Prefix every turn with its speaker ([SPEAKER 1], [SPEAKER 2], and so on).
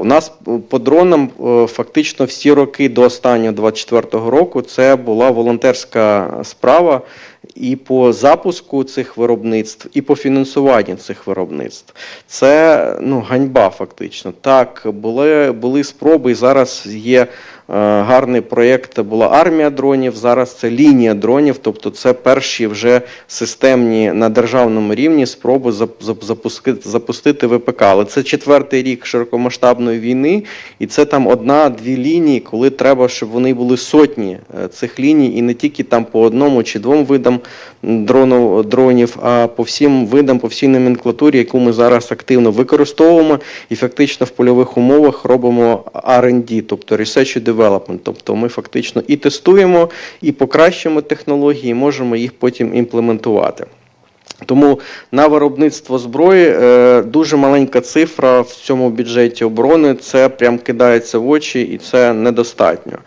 [SPEAKER 1] У нас по дронам е, фактично всі роки до останнього 24-го року це була волонтерська справа і по запуску цих виробництв, і по фінансуванню цих виробництв. Це ну, ганьба, фактично. Так, були, були спроби, і зараз є. Е, Гарний проєкт була армія дронів. Зараз це лінія дронів, тобто це перші вже системні на державному рівні спроби зап- зап- запустити ВПК. Але це четвертий рік широкомасштабної війни, і це там одна-дві лінії, коли треба, щоб вони були сотні е, цих ліній, і не тільки там по одному чи двом видам дрону, дронів, а по всім видам, по всій номенклатурі, яку ми зараз активно використовуємо, і фактично в польових умовах робимо R&D, тобто Research and Development. Тобто ми фактично і тестуємо, і покращуємо технології, і можемо їх потім імплементувати. Тому на виробництво зброї е, дуже маленька цифра в цьому бюджеті оборони. Це прям кидається в очі, і це недостатньо.